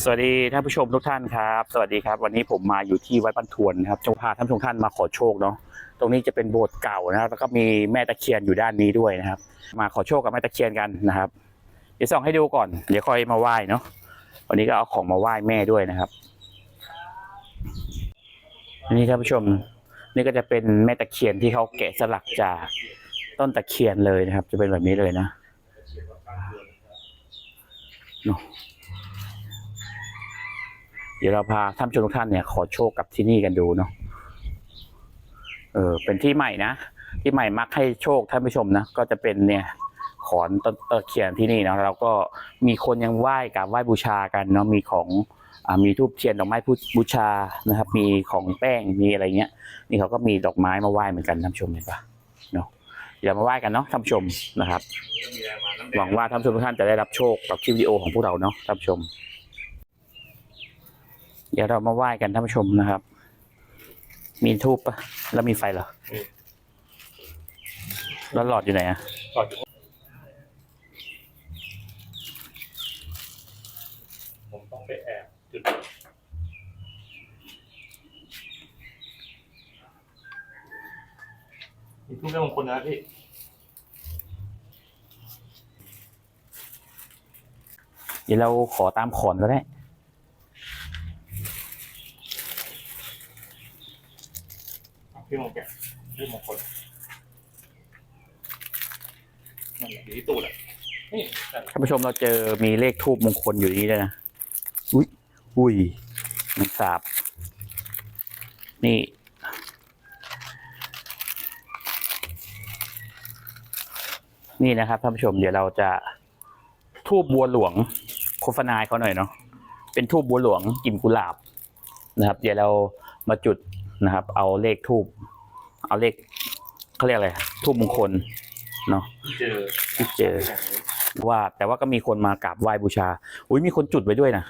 สวัสดีท่านผู้ชมทุกท่านครับ สวัสดีครับ วันนี้ผมมาอยู่ที่วัดบันทวนนะครับจงพาท่านผู้ชมท่านมาขอโชคเนาะตรงนี้จะเป็นโบสถ์เก่านะครับแล้วก็มีแม่ตะเคียนอยู่ด้านนี้ด้วยนะครับ มาขอโชคกับแม่ตะเคียนกันนะครับ เดี๋ยวส่องให้ดูก่อนเดี๋ยวค่อยมาไหว้เนาะวันนี้ก็เอาของมาไหว้แม่ด้วยนะครับนี่ท่านผู้ชมนี่ก็จะเป็นแม่ตะเคียนที่เขาแกะสลักจากต้นตะเคียนเลยนะครับ จะเป็นแบบนี้เลยนะ เดี๋ยวเราพาท่านผู้ชมทุกท่านเนี่ยขอโชคกับที่นี่กันดูเนาะเออเป็นที่ใหม่นะที่ใหม่มักให้โชคท่านผู้ชมนะก็จะเป็นเนี่ยขอนต้นตะเคียนที่นี่เนาะเราก็มีคนยังไหว้กับไหว้บูชากันเนาะมีของอมีทูบเทียนดอกไม้พูบูชานะครับ มีของแป้งมีอะไรเงี้ย นี่เขาก็มีดอกไม้มาไหว้เหมือนกันท่านผู้ชมเห็นปะเนาะเดี๋ยวมาไหว้กันเนาะท่านผู้ชมนะครับหวังว่าท่านผู้ชมทุกท่านจะได้รับโชคกับคลิปวิดีโอของพวกเราเนาะท่านผู้ชม เดี๋ยวเรามาไหว้กันท่านผู้ชมนะครับ มีทูบปะแล้วมีไฟเหรอมีแล้วหลอดอยู่ไหนอะก่อนผมต้องไปแอบจุดมีทุกเรื่องมงคลนะพี่เดี๋ยวเราขอตามขอนก็ได้ พี่มงแกะพี่มงคลนั่นแหละอยู่ที่ตูดอะนี่นั่นท่านผู้ชมเราเจอมีเลขทูบมงคลอยู่นี่ด้วยนะ อุ้ย อุ้ยมันสาบ นี่ นี่นะครับท่านผู้ชมเดี๋ยวเราจะทูบบัวหลวงโฆษณาให้เขาหน่อยเนาะ เป็นทูบบัวหลวงกลิ่นกุหลาบนะครับ เดี๋ยวเรามาจุด นะครับ เอาเลขทูบเอาเลขเขาเรียกอะไรทูบมงคลเนาะที่เจอที่เจอ ว่าแต่ว่าก็มีคนมากราบไหว้บูชา อุ้ยมีคนจุดไว้ด้วยนะ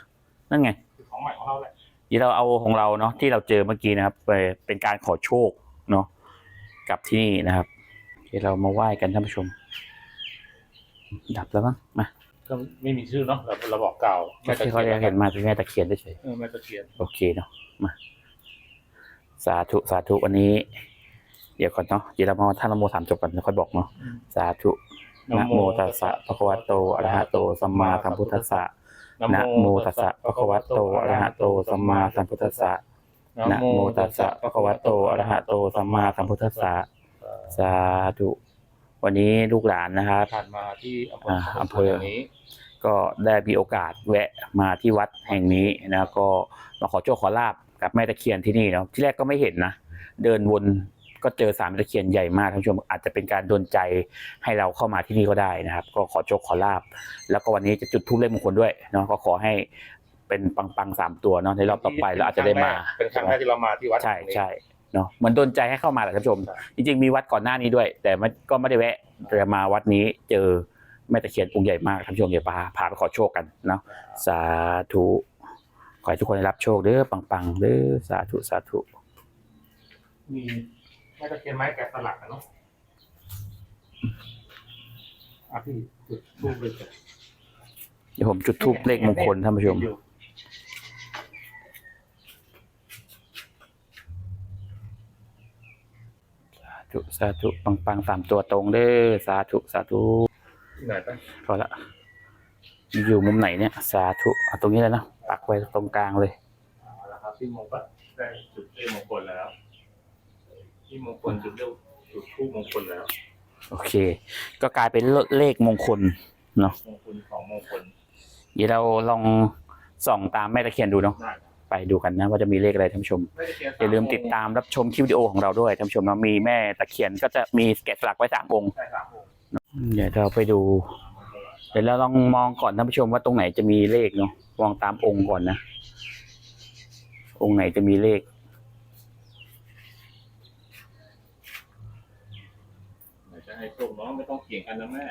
นั่นไงคือของใหม่ของเราแหละเดี๋ยวเราเอาของเราเนาะที่เราเจอเมื่อกี้นะครับไปเป็นการขอโชคเนาะกับที่นี่นะครับเดี๋ยวเรามาไหว้กันท่านผู้ชม ดับแล้วมั้งมาก็ไม่มีชื่อเนาะเราเราบอกกล่าวแค่เขาเรียกเห็นมาเป็นแม่ตะเคียนเฉยเออแม่ตะเคียนๆโอเคเนาะมา สาธุสาธุวันนี้ เดี๋ยวก่อนเนาะเดี๋ยวเรามาท่านละโมสามจบก่อนแล้วค่อยบอกเนาะสาธุนะโมตัสสะภะคะวะโตอะระหะโตสัมมาสัมพุทธัสสะนะโมตัสสะภะคะวะโตอะระหะโตสัมมาสัมพุทธัสสะนะโมตัสสะภะคะวะโตอะระหะโตสัมมาสัมพุทธัสสะสาธุวันนี้ลูกหลานนะครับผ่านมาที่อำเภออ่าอำเภอย่างนี้ ก็ได้มีโอกาสแวะมาที่วัดแห่งนี้นะก็มาขอโชคขอลาบ กับแม่ตะเคียนที่นี่เนาะที่แรกก็ไม่เห็นนะเดินวนก็เจอสามตะเคียนใหญ่มากท่านผู้ชมอาจจะเป็นการดลใจให้เราเข้ามาที่นี่ก็ได้นะครับ ก็ขอโชคขอลาบ แล้วก็วันนี้จะจุดทูบเลขมงคลด้วยเนาะก็ขอให้เป็นปังๆสามตัวเนาะในรอบต่อไปแล้วอาจจะได้มาเป็นครั้งแรกที่เรามาที่วัดใช่แห่งนี้ใช่เนาะเหมือนดนใจให้เข้ามาแหละท่านผู้ชมใช่จริงๆมีวัดก่อนหน้านี้ด้วย แต่มันก็ไม่ได้แวะแต่มาวัดนี้เจอแม่ตะเคียนองค์ใหญ่มากท่านผู้ชมเดี๋ยวพาพาไปขอโชคกันเนาะสาธุ ขอให้ทุกคนได้รับโชคเด้อปังๆเด้อสาธุสาธุมีแม่ตะเคียนไม้แกะสลักอะเนาะอะพี่จุดรูปเลยจ้ะเดี๋ยวผมจุดทูบเลขมงคลท่านผู้ชม อยู่สาธุสาธุปังๆสามตัวตรงเด้อสาธุสาธุ ที่ไหนปะ พอละอยู่มุมไหนเนี่ย สาธุเอาตรงนี้เลยนะ ปักไว้ตรงกลางเลยเอาละครับพี่มงก็ได้จุดเลขมงคลแล้วพี่มงคลจุดเลขจุดทูปมงคลแล้ว โอเค ก็กลายเป็นเลขมงคลเนาะมงคลของมงคลเดี๋ยวเราลองส่องตามแม่ตะเคียนดูเนาะได้ไปดูกันนะว่าจะมีเลขอะไรท่านผู้ชมแม่ตะเคียนอย่าลืมติดตามรับชมคลิปวิดีโอของเราด้วยท่านผู้ชมเนาะมีแม่ตะเคียนก็จะมีแกะสลักไว้สามองค์ ใช่ครับผมเดี๋ยวเราไปดู เดี๋ยวเราลองมองก่อนท่านผู้ชมว่าตรงไหนจะมีเลขเนาะมองตามองค์ก่อนนะ องค์ไหนจะมีเลขเดี๋ยวจะให้โชคน้องไม่ต้องเกี่ยงกันนะแม่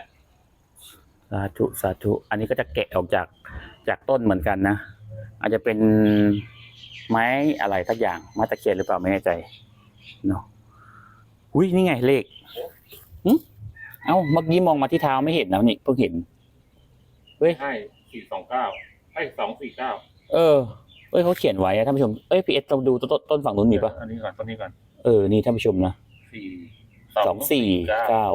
สาธุสาธุ อันนี้ก็จะแกะออกจากจากต้นเหมือนกันนะ อาจจะเป็นไม้อะไรทักอย่างไม้ตะเคียนหรือเปล่าไม่แน่ใจเนาะอุ้ยนี่ไงเลขหึเอ้าเมื่อกี้มองมาที่เท้าไม่เห็นนะนี่เพิ่งเห็น เฮ้ย ให้สี่สองเก้าให้สองสี่เก้าเเออเอ้ยเขาเขียนไว้อะท่านผู้ชม เอ้ยพีเอสต้องดูต้นต้นฝั่งนู้นมีปะอันนี้ก่อนต้นนี้ก่อนเออ นี่ท่านผู้ชมนะสี่สองสี่เก้า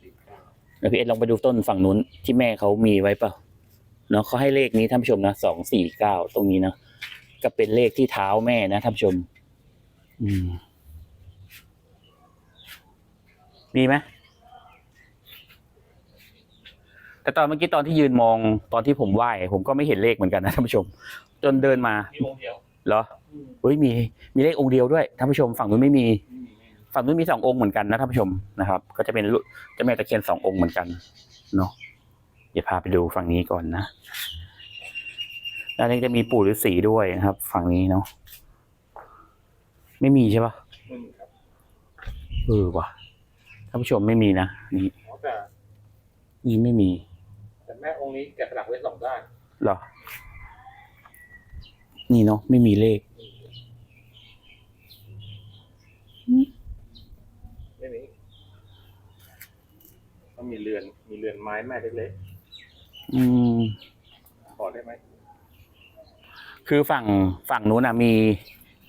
สี่เก้าแล้วพีเอสลองไปดูต้นฝั่งนู้นที่แม่เขามีไว้เปล่า เนาะเขาให้เลขนี้ท่านผู้ชมนะสองสี่เก้าตรงนี้นะก็เป็นเลขที่เท้าแม่นะท่านผู้ชม อืม มีไหมแต่ตอนเมื่อกี้ตอนที่ยืนมองตอนที่ผมไหว้ผมก็ไม่เห็นเลขเหมือนกันนะท่านผู้ชม จนเดินมามีองค์เดียวเหรอเฮ้ยมีมีเลของค์เดียวด้วยท่านผู้ชม ฝั่งนู้นไม่มีไม่มีไม่มีฝั่งนู้นมีสององค์เหมือนกันนะท่านผู้ชมนะครับ ก็จะเป็นลูกเจ้าแม่ตะเคียนสององค์เหมือนกันเนาะ เดี๋ยวพาไปดูฝั่งนี้ก่อนนะแล้วนี่จะมีปู่ฤาษีด้วยนะครับ ฝั่งนี้เนาะไม่มีใช่ปะไม่มีครับเออว่ะท่านผู้ชมไม่มีนะนี่อ๋อแต่นี่ไม่มี แต่แม่องค์นี้แกะสลักไว้สองด้านเหรอ นี่เนาะไม่มีเลข ไม่มีก็มีเรือน มีเรือนไม้แม่เล็ก อืมๆขอได้ไหมคือฝั่งฝั่งนู้นนะมี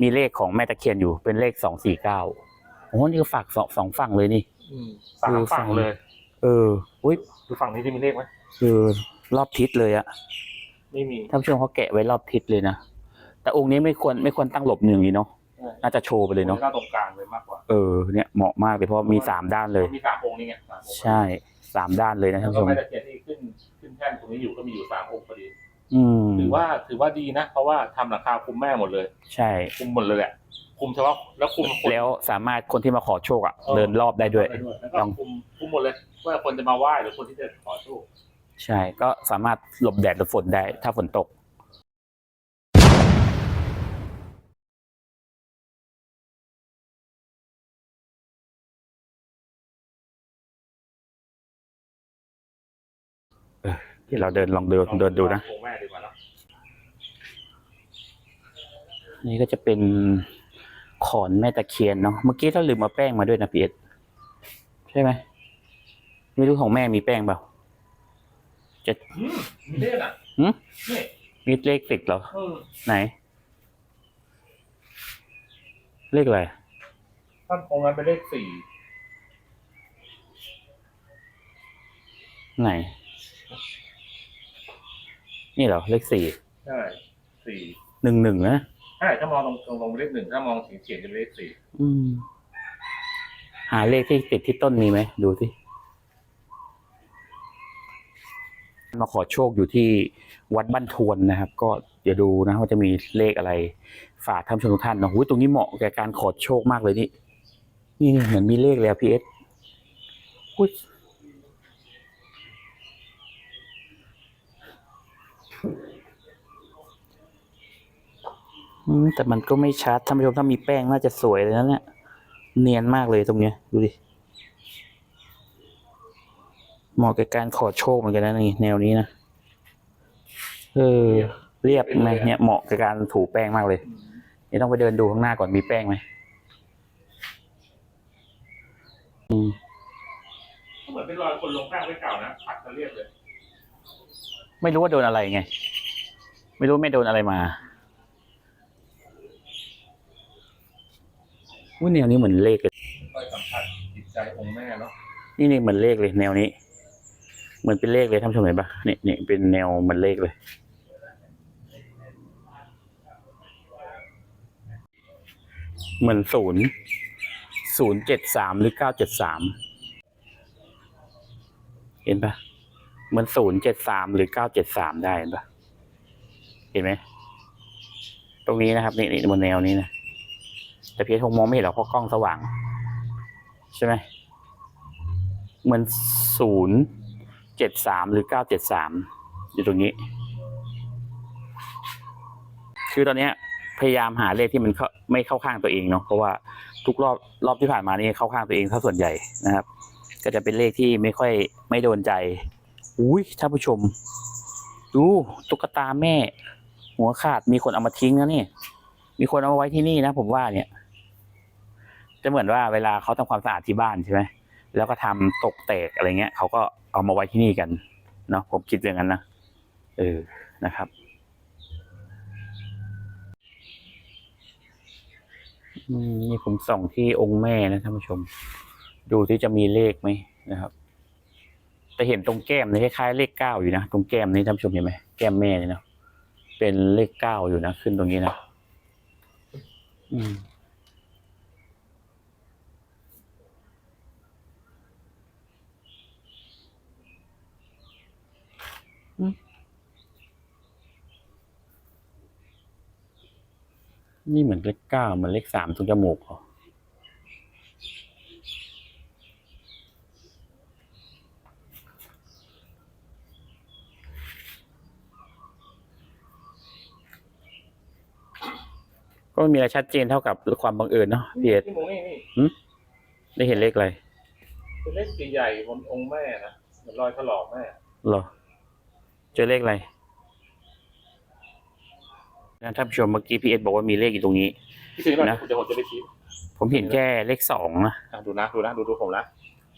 มีเลขของแม่ตะเคียนอยู่เป็นเลขสองสี่เก้าโอ้นี่ก็ฝากสองสองฝั่งเลยนี่สามฝั่งเลย เอออุ้ยดูฝั่งนี้ที่มีเลขไหมคือรอบทิศเลยอะไม่มีท่านผู้ชมเขาแกะไว้รอบทิศเลยนะแต่องค์นี้ไม่ควรไม่ควรตั้งหลบหนึ่างนี้เนาะน่าจะโชว์ไปเลยเนาะข้าตรงกลางเลยมากกว่า เออเนี่ยเหมาะมากเลยเพราะมีสามด้านเลย มีสามองค์นี่ไงสามองค์ใช่สามด้านเลยนะแล้ท่าวนก็ผู้ชมแม่ตะเคียนที่ขึ้นขึ้นแท่นตรงนี้อยู่ก็มีอยู่สามองค์พอดีอืมถือว่าถือว่าดีนะเพราะว่าทำราคาคุมแม่หมดเลย ใช่ คุมหมดเลยแหละคุมเฉพาะแล้วคุมคนแล้วสามารถคนที่มาขอโชคอะเดินรอบได้ด้วย แล้วก็คุมคุมหมดเลยว่าคนจะมาไหว้หรือคนที่จะขอโชค ใช่ ก็สามารถหลบแดดหลบฝนได้ ถ้าฝนตก เออเดี๋ยวเราเดินลองเดินเดินดูนะองค์แม่ดีกว่าเนอะนี่ก็จะเป็นขอนแม่ตะเคียนเนาะ เมื่อกี้ถ้าลืมมาแป้งมาด้วยนะพีเอสใช่ไหม ไม่รู้ของแม่มีแป้งเปล่าจะอืมมีเลขอะหืมนี่มีเลขติดเหรอเออไหน เลขอะไรท่านองค์นั้นเป็นเลขสี่ไหน นี่เหรอเลขสี่ใช่สี่หนึ่งหนึ่งนะใช่ถ้ามองตรงตรงตรงเลขหนึ่งถ้ามองเฉียงเฉียงจะเป็นเลขสี่อืม หาเลขที่ติดที่ต้นมีไหมดูสิมาขอโชคอยู่ที่วัดบ้านทวนนะครับ ก็เดี๋ยวดูนะว่าจะมีเลขอะไรฝากท่านผู้ชมทุกท่านเนาะหุ้ยตรงนี้เหมาะแก่การขอโชคมากเลยนี่นี่นี่เหมือนมีเลขเลยอะพีเอส อืมแต่มันก็ไม่ชัดท่านผู้ชมถ้ามีแป้งน่าจะสวยเลยนะเนี่ยเนียนมากเลยตรงเนี้ยดูดิเหมาะกับการขอโชคเหมือนกันนะนี่แนวนี้นะเออ เรียบไหมเนี่ยเหมาะกับการถูแป้งมากเลยเดี๋ยวต้องไปเดินดูข้างหน้าก่อนมีแป้งไหมอืมก็เหมือนเป็นรอยคนลงแป้งไว้เก่านะผัดจะเรียบเลย ไม่รู้ว่าโดนอะไรไง ไม่รู้ไม่โดนอะไรมา อุ้ยแนวนี้เหมือนเลขเลยค่อยสัมผัสจิตใจองค์แม่เนาะนี่นี่เหมือนเลขเลยแนวนี้ เหมือนเป็นเลขเลยท่านผู้ชมเห็นปะเนี่ยเนี่ยเป็นแนวเหมือนเลขเลย เหมือนศูนย์ศูนย์เจ็ดสามหรือเก้าเจ็ดสามเห็นปะเหมือนศูนย์เจ็ดสามหรือเก้าเจ็ดสามได้เห็นปะเห็นไหมตรงนี้นะครับ นี่นี่บนแนวนี้นะ แต่เพียรคงมองไม่เห็นหรอกเพราะกล้องสว่าง ใช่ไหมเหมือนศูนย์เจ็ดสามหรือเก้าเจ็ดสามอยู่ตรงนี้ คือตอนเนี้ยพยายามหาเลขที่มันไม่เข้าข้างตัวเองเนาะเพราะว่าทุกรอบรอบที่ผ่านมานี่เข้าข้างตัวเองถ้าส่วนใหญ่นะครับ ก็จะเป็นเลขที่ไม่ค่อยไม่โดนใจอุ้ยท่านผู้ชม ดูตุ๊กตาแม่ หัวขาดมีคนเอามาทิ้งนะนี่ มีคนเอามาไว้ที่นี่นะ ผมว่าเนี่ย จะเหมือนว่าเวลาเขาทำความสะอาดที่บ้านใช่ไหมแล้วก็ทำตกแตกอะไรเงี้ยเขาก็เอามาไว้ที่นี่กันเนาะผมคิดอย่างนั้นนะเออนะครับ นี่ผมส่องที่องค์แม่นะท่านผู้ชม ดูที่จะมีเลขไหมนะครับแต่เห็นตรงแก้มนี่คล้ายๆเลขเก้าอยู่นะตรงแก้มนี่ท่านผู้ชมเห็นไหมแก้มแม่นี่เนาะเป็นเลขเก้าอยู่นะขึ้นตรงนี้นะอืม นี่เหมือนเลขเก้าเหมือนเลขสามตรงจมูกเหรอก็ไม่มีอะไรชัดเจนเท่ากับความบังเอิญเนาะพี่เอ็ดพี่หมูนี่นี่ได้เห็นเลขอะไรเป็นเลขใหญ่ๆบนองค์แม่นะเหมือนรอยถลอกแม่เหรอเจอเลขอะไร นะท่านผู้ชมเมื่อกี้พี่เอ็ดบอกว่ามีเลขอยู่ตรงนี้ พี่ซื้อหน่อยนะ เดี๋ยวผมจะไปชี้ผมเห็นแค่เลขสองนะอะดูนะดูนะดูดูผมนะ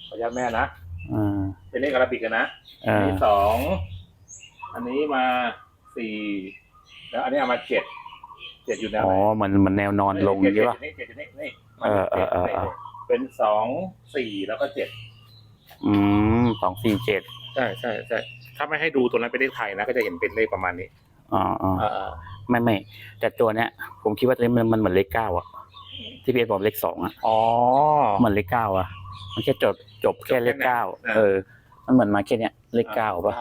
ขออนุญาตแม่นะอ่าเป็นเลขอาราบิกกันนะอ่าอันนี้สองอันนี้มาสี่แล้วอันนี้เอามาเจ็ดเจ็ดอยู่แนวอ๋อไหนมันมันแนวนอนลงเจ็ดใช่ปะ เจ็ดเจ็ดเจ็ดนี่นี่เออเออเออเออ เป็นสองสี่แล้วก็เจ็ดอืมสองสี่เจ็ดใช่ใช่ใช่ถ้าไม่ให้ดูตัวนั้นเป็นเลขไทยนะ ก็จะเห็นเป็นเลขประมาณนี้ อ๋ออ๋ออ่าอ่า ไม่ไม่แต่ตัวเนี้ยผมคิดว่าตัวนี้มันมันเหมือนเลขเก้าอะที่พี่เอ็ดบอกเลขสองอะอ๋อเหมือนเลขเก้าอะมันแค่จบจบแค่เลขเก้าอ่าเออ มันเหมือนมาแค่เนี้ยเลขเก้าปะ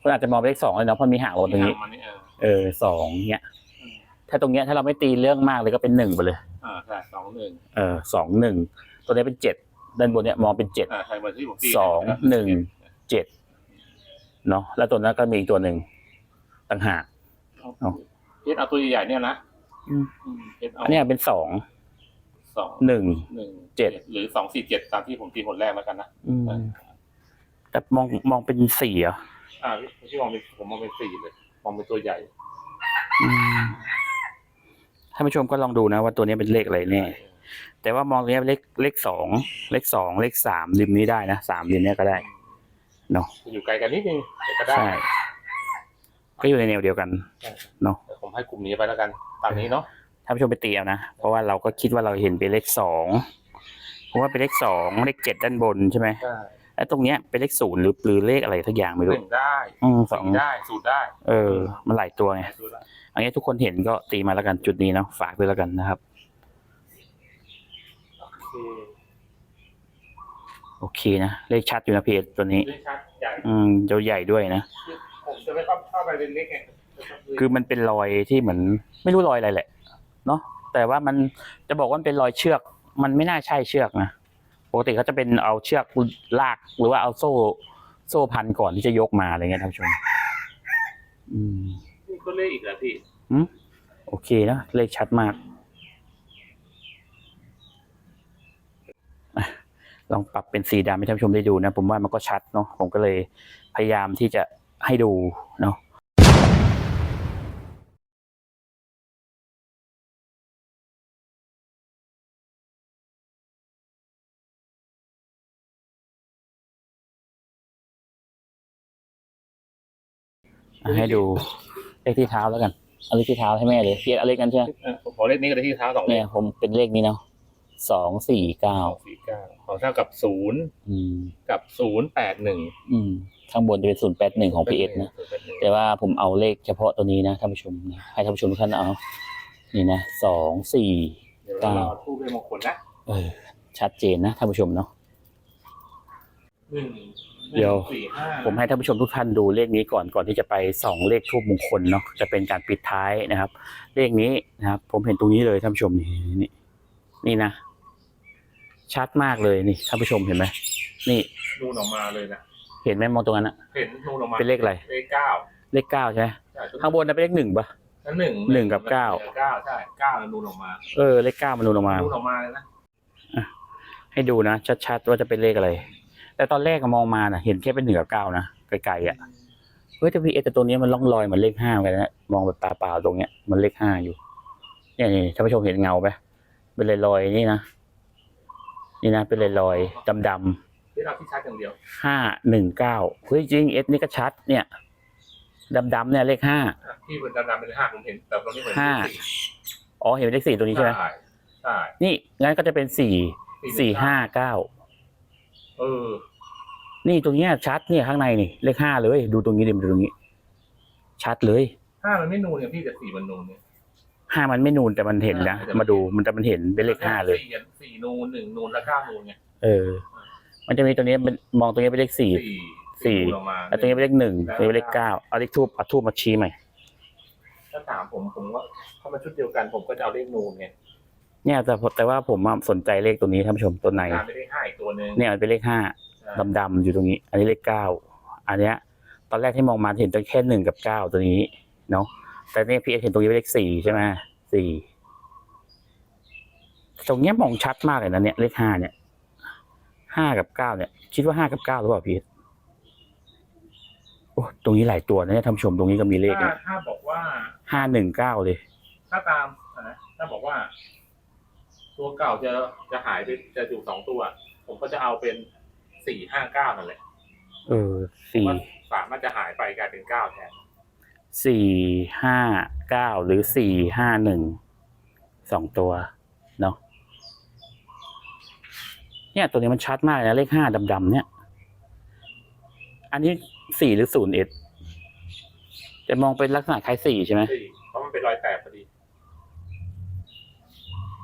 คุณอาจจะมองเป็นเลขสองเลยเนาะเพราะมีหางลงตรงนี้ประมาณนี้เออเออสองเนี้ยอืมถ้าตรงเนี้ยถ้าเราไม่ตีเรื่องมากเลยก็เป็นหนึ่งไปเลยอ่าใช่สองหนึ่งเออสองหนึ่งตัวนี้เป็นเจ็ดด้านบนเนี้ยมองเป็นเจ็ดอ่าใช่เหมือนที่ผมตีสองหนึ่งเจ็ดเนาะแล้วตัวนั้นก็มีอีกตัวหนึ่งต่างหาก เอาเพชรเอาตัวใหญ่ๆเนี่ยนะอืมอืมเพชรเอาอันเนี้ยเป็นสองสองหนึ่ง หนึ่งเจ็ด หรือสองสี่เจ็ดตามที่ผมตีคนแรกแล้วกันนะ อืมแต่มองมองเป็นสี่เหรอะอ่าพี่มองเป็นผมมองเป็นสี่เลยมองเป็นตัวใหญ่ท่านผู้ชมก็ลองดูนะว่าตัวนี้เป็นเลขอะไรแน่แต่ว่ามองตรงนี้เป็นเลขเลขสองเลขสองเลขสามริมนี้ได้นะสามริมเนี้ยก็ได้ เนาะ อยู่ไกลกันนิดนึงแต่ก็ได้ใช่ ก็อยู่ในแนวเดียวกันใช่เนาะแต่ผมให้กลุ่มนี้ไปแล้วกันตามนี้เนาะท่านผู้ชมไปตีเอานะ เพราะว่าเราก็คิดว่าเราเห็นเป็นเลขสองผมว่าเป็นเลขสองเลขเจ็ดด้านบนใช่ไหมได้แล้วตรงเนี้ยเป็นเลขศูนย์หรือหรือเลขอะไรทุกอย่างไม่หรู้นึ่งได้อืมสองสี่ได้สูตรได้ เออ มันหลายตัวไงสูตรได้อันนี้ทุกคนเห็นก็ตีมาแล้วกันจุดนี้เนาะฝากด้วยแล้วกันนะครับโอเคโอเคนะ เลขชัดอยู่นะพีเอตัวนี้ด้วยชัดใหญ่อืมเจ้าใหญ่ด้วยนะ ผมจะไม่เข้าเข้าไปเป็นเล็กไงคือมันเป็นรอยที่เหมือน ไม่รู้รอยอะไรแหละ เนาะแต่ว่ามันจะบอกว่ามันเป็นรอยเชือก มันไม่น่าใช่เชือกนะปกติเขาจะเป็นเอาเชือกลากหรือว่าเอาโซ่โซ่พันก่อนที่จะยกมาอะไรเงี้ยท่านผู้ชมอืมนี่ก็เลขอีกแล้วพี่โอเคนะเลขชัดมากอะลองปรับเป็นสีดำให้ท่านผู้ชมได้ดูนะ ผมว่ามันก็ชัดเนาะผมก็เลยพยายามที่จะ ให้ดูเนาะอะให้ดูเลขที่เท้าแล้วกัน เอาเลขที่เท้าให้แม่เลยเพียรเอาเลขนั้นใช่ไหมเออผมขอเลขนี้ก็ได้ที่เท้าสองเลเนี่ยขผมเป็นเลขนี้เนาะ สองสี่เก้าสองสี่เก้าของเท่ากับศูนย์อืม กับศูนย์แปดหนึ่งอืม ข้างบนจะเป็นศูนย์แปดหนึ่งของพีเอสนะ แต่ว่าผมเอาเลขเฉพาะตัวนี้นะท่านผู้ชมนะให้ท่านผู้ชมทุกท่านเอา นี่นะสองสี่เดี๋ยวเราเอาทูบเลขมงคลนะเออชัดเจนนะท่านผู้ชมเนาะหนึ่งเดี๋ยวสี่ห้าผมให้ท่านผู้ชมทุกท่านดูเลขนี้ก่อนก่อนที่จะไปส่องเลขทูบมงคลเนาะจะเป็นการปิดท้ายนะครับ เลขนี้นะครับ ผมเห็นตรงนี้เลยท่านผู้ชมนี่นี่นี่นะ ชัดมากเลยนี่ท่านผู้ชมเห็นไหมนี่นูนออกมาเลยนะเห็นไหมมองตรงนั้นอะเห็นนูนออกมาเป็นเลขอะไรเลขเก้าเลขเก้าใช่ไหมใช่ข้างบนนะเป็นเลขหนึ่งปะแล้วหนึ่งหนึ่งกับเก้าเก้าใช่เก้าแล้วนูนออกมาเออเลขเก้ามันนูนออกมานูนออกมาเลยนะให้ดูนะชัดๆว่าจะเป็นเลขอะไร แต่ตอนแรกอะมองมาน่ะ เห็นแค่เป็นหนึ่งกับเก้านะไกลๆอะเฮ้ยแต่พีเอแต่ตัวนี้มันล่องลอยเหมือนเลขห้าเหมือนกันนะมองแบบตาเปล่าตรงเนี้ยมันเลขห้าอยู่เนี่ยนี่ท่านผู้ชมเห็นเงาไหมเป็นลอยๆนี่นะ นี่นะเป็นลอยๆดำๆที่เราที่ชัดอย่างเดียวห้าหนึ่งเก้าเฮ้ยจริงเอสนี่ก็ชัด เนี่ยดำๆเนี่ยเลขห้าอะที่เป็นดำๆเป็นห้าผมเห็นแต่ตรงนี้เหมือนห้าสี่อ๋อเห็นเป็นเลขสี่ตัวนี้ใช่ไหมใช่ใช่นี่งั้นก็จะเป็นสี่สี่ห้าเก้าเออ นี่ตรงเนี้ยชัดเนี่ยข้างในนี่เลขห้าเลย ดูตรงนี้ดิมนดูตรงนี้ ชัดเลยห้ามันไม่นูนเนี่ยพี่แต่สี่มันนูนเนี่ย ห้ามันไม่นูนแต่มันเห็นนะอ่ามาดูมันแต่มันเห็นเป็นเลขห้าเลยสี่สี่นูนหนึ่งนูนแล้วเก้านูนไงเออ มันจะมีตัวนี้เป็นมองตรงนี้เป็นเลขสี่สี่สี่นูนออกมาแล้วตรงนี้เป็นเลขหนึ่งตรงนี้เป็นเลขเก้าเอาเลขทูบเอาทูบมาชี้ใหม่ถ้าถามผมผมว่าถ้ามันชุดเดียวกันผมก็จะเอาเลขนูนไงเนี่ยแต่แต่ว่าผมอะสนใจเลขตัวนี้ท่านผู้ชมตัวไหนตามไปเลขห้าอีกตัวหนึ่งเนี่ยมันเป็นเลขห้าใช่ดำๆอยู่ตรงนี้ อันนี้เลขเก้าอันเนี้ย ตอนแรกที่มองมาเห็นตัวแค่หนึ่งกับเก้าตัวนี้เนาะ แต่เนี่ยพี่เอเห็นตรงนี้เป็นเลขสี่ใช่ไหมสี่ตรงเนี้ยมองชัดมากเลยนะเนี่ยเลขห้าเนี่ยห้ากับเก้าเนี่ย คิดว่าห้ากับเก้าหรือเปล่าพี่เอสโอ้ตรงนี้หลายตัวนะเนี่ยท่านผู้ชมตรงนี้ก็มีเลขถ้านะถ้าบอกว่า ห้าหนึ่งเก้าเลย ถ้าตามนะถ้าบอกว่า ตัวเก่าจะจะหายไปจะอยู่สองตัว ผมก็จะเอาเป็นสี่ห้าเก้านั่นแหละเออสี่ ว่าสามารถจะหายไปกลายเป็นเก้าแทน สี่ห้าเก้าหรือสี่ห้าหนึ่งสองตัวเนาะเนี่ยตัวนี้มันชัดมากเลยนะเลขห้าดำๆเนี่ย อันนี้สี่หรือศูนย์เอ็ดจะมองเป็นลักษณะคล้ายสี่ใช่ไหมสี่เพราะมันเป็นรอยแตกพอดี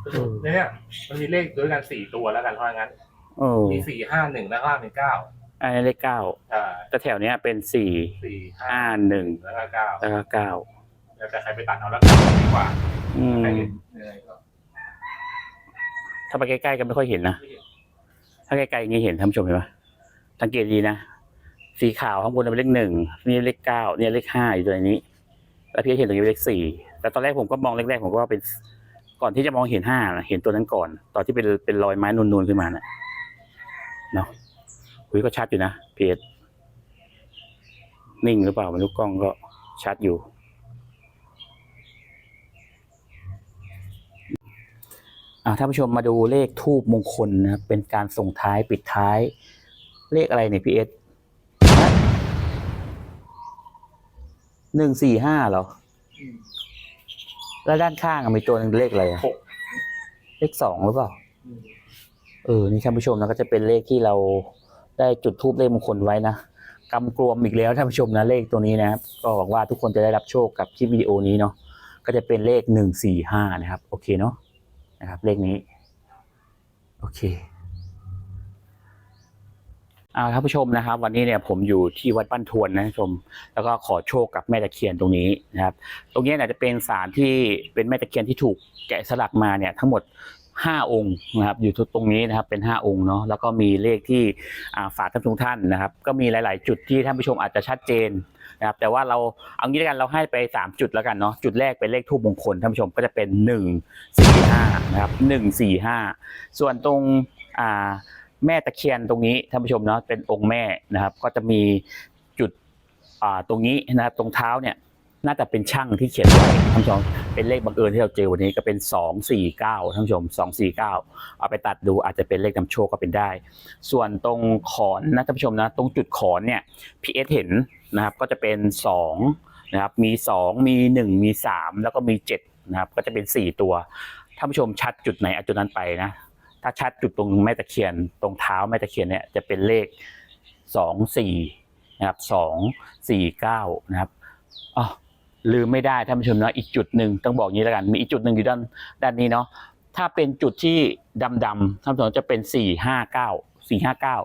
เออเนี่ยมันมีเลขด้วยกันสี่ตัวแล้วกันเพราะงั้นโอ้มีสี่ห้าหนึ่งแล้วก็เป็นเก้า อันนี้เลขเก้าใช่แต่แถวเนี้ยเป็นสี่สี่ห้าห้าหนึ่งแล้วก็เก้าแล้วก็เก้าแล้วแต่ใครไปตัดเอาแล้วกันดีกว่าอืมใครเห็นยังไงก็ถ้าไปใกล้ๆก็ไม่ค่อยเห็นนะไม่เห็นถ้าใกล้ๆอย่างนี้เห็นท่านผู้ชมเห็นไหมสังเกตดีนะ สีขาวข้างบนเป็นเลขหนึ่งนี่เลขเก้าเนี่ยเลขห้าอยู่ตรงนี้ แล้วพี่เห็นตรงนี้เป็นเลขสี่แต่ตอนแรกผมก็มองแรกๆผมก็ว่าเป็น ก่อนที่จะมองเห็นห้าน่ะเห็นตัวนั้นก่อน ตอนที่เป็นเป็นรอยไม้นูนๆขึ้นมาน่ะเนาะ คุยก็ชัดอยู่นะพีเอสนิ่งหรือเปล่าไม่รู้กล้องก็ชัดอยู่อ่าท่านผู้ชมมาดูเลขทูบมงคลนะครับเป็นการส่งท้ายปิดท้าย เลขอะไรเนี่ยพีเอสหนึ่งสี่ห้าเหรอ แล้วด้านข้างอะมีตัวหนึงเลขอะไรอะหกเลขสองหรือเปล่า เออ นี่ท่านผู้ชมนะก็จะเป็นเลขที่เรา ได้จุดทูบเลขมงคลไว้นะกำกลวมอีกแล้วท่านผู้ชมนะเลขตัวนี้นะครับก็หวังว่าทุกคนจะได้รับโชคกับคลิปวิดีโอนี้เนาะก็จะเป็นเลขหนึ่งสี่ห้านะครับ โอเคเนาะนะครับ เลขนี้ โอเคอ่าท่านผู้ชมนะครับ วันนี้เนี่ยผมอยู่ที่วัดบ้านทวนนะท่านผู้ชม แล้วก็ขอโชคกับแม่ตะเคียนตรงนี้นะครับ ตรงนี้เนี่ยจะเป็นสารที่เป็นแม่ตะเคียนที่ถูกแกะสลักมาเนี่ยทั้งหมด 5 องค์นะครับอยู่ตรงนี้นะครับเป็น 5 องค์เนาะแล้วก็มีเลขที่ฝากท่านทุกท่านนะครับ ก็มีหลาย ๆ จุดที่ท่านผู้ชมอาจจะชัดเจนนะครับแต่ว่าเราเอางี้แล้วกันเราให้ไป 3 จุดแล้วกันเนาะจุดแรกเป็นเลขทูบมงคลท่านผู้ชมก็จะเป็น 1 4 5นะครับ1 4 5 ส่วนตรงแม่ตะเคียนตรงนี้ท่านผู้ชมเนาะเป็นองค์แม่นะครับ ก็จะมีจุดตรงนี้นะครับตรงเท้าเนี่ยน่าจะเป็นช่างที่เขียนไว้ท่านผู้ชม เป็นเลขบังเอิญที่เราเจอวันนี้ก็เป็นสองสี่เก้าท่านผู้ชมสองสี่เอาไปตัดดูอาจจะเป็นเลขนำโชคก็เป็นได้ ส่วนตรงขอนนะท่านผู้ชมนะตรงจุดขอนเนี่ยพีเอสเห็นนะครับก็จะเป็นสองนะครับ มีสองมีหนึ่งมีสามแล้วก็มีเจ็ดนะครับ ก็จะเป็นสี่ตัวท่านผู้ชมชัดจุดไหนเอาจุดนั้นไปนะถ้าชัดจุดตรงแม่ตะเคียน ตรงเท้าแม่ตะเคียนเนี่ยจะเป็นเลขสองสี่นะครับสองสี่เก้านะครับอ๋อ ลืมไม่ได้ท่านผู้ชมเนาะอีกจุดหนึ่งต้องบอกงนี้แล้วกัน มีอีกจุดหนึ่งอยู่ด้านด้านนี้เนาะถ้าเป็นจุดที่ดำๆท่านผู้ชมจะเป็นสี่ห้าเก้าสี่ห้าเก้า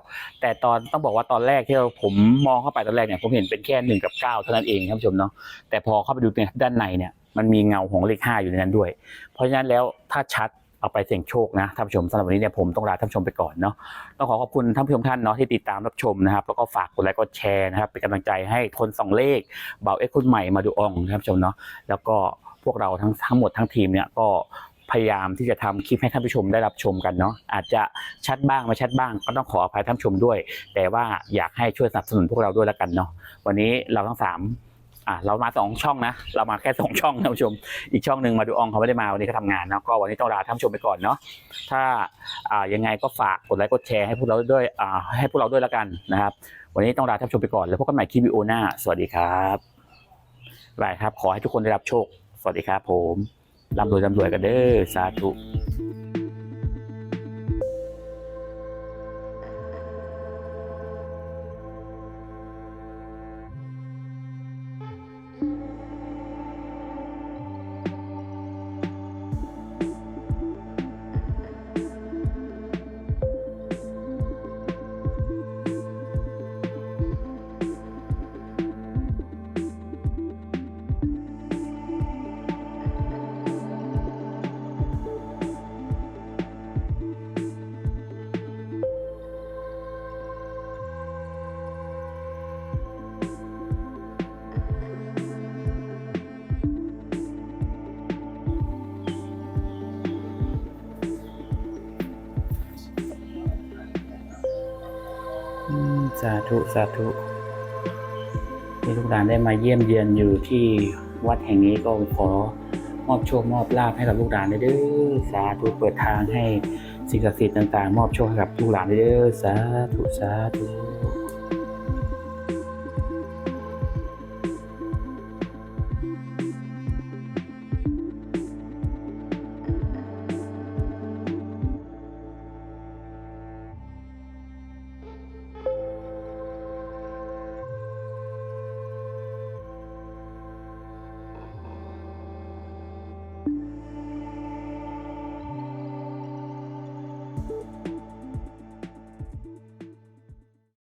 แต่ตอนต้องบอกว่าตอนแรกที่เราผมมองเข้าไปตอนแรกเนี่ยผมเห็นเป็นแค่หนึ่งกับเก้าเท่านั้นเองท่านผู้ชมเนาะแต่พอเข้าไปดูในด้านในเนี่ยมันมีเงาของเลขห้าอยู่ในนั้นด้วย เพราะฉะนั้นแล้วถ้าชัด เอาไปเสี่ยงโชคนะท่านผู้ชมสำหรับวันนี้เนี่ยผมต้องลาท่านผู้ชมไปก่อนเนาะต้องขอขอบคุณท่านผู้ชมท่านเนาะที่ติดตามรับชมนะครับแล้วก็ฝากกดไลค์กดแชร์นะครับเป็นกำลังใจให้คนสองเลขเบาเอ็กคนใหม่มาดูอองนะครับผู้ชมเนาะแล้วก็พวกเราทั้งทั้งหมดทั้งทีมเนี่ยก็พยายามที่จะทำคลิปให้ท่านผู้ชมได้รับชมกันเนาะอาจจะชัดบ้างไม่ชัดบ้าง ก็ต้องขออภัยท่านผู้ชมด้วย แต่ว่าอยากให้ช่วยสนับสนุนพวกเราด้วยแล้วกันเนาะวันนี้เราทั้งสาม อะเรามาสองช่องนะ เรามาแค่สองช่องท่านผู้ชม อีกช่องหนึ่งมาดูอองเขาไม่ได้มาวันนี้เขาทำงานเนาะก็วันนี้ต้องลาท่านผู้ชมไปก่อนเนาะถ้าอ่ายังไงก็ฝากกดไลค์กดแชร์ให้พวกเราด้วยอ่าให้พวกเราด้วยแล้วกันนะครับ วันนี้ต้องลาท่านผู้ชมไปก่อนแล้วพบกันใหม่คลิปวิดีโอหน้าสวัสดีครับบายครับขอให้ทุกคนได้รับโชค สวัสดีครับผมร่ำรวยร่ำรวยกันเด้อสาธุ ธุสาธุที่ลูกหลานได้มาเยี่ยมเยือนอยู่ที่วัดแห่งนี้ก็ขอมอบโชคมอบลาภให้กับลูกหลานเด้วยสาธุเปิดทางให้สิ่งศักดิ์สิทธิ์ต่างๆ มอบโชคให้กับลูกหลานเด้วยสาธุสาธุ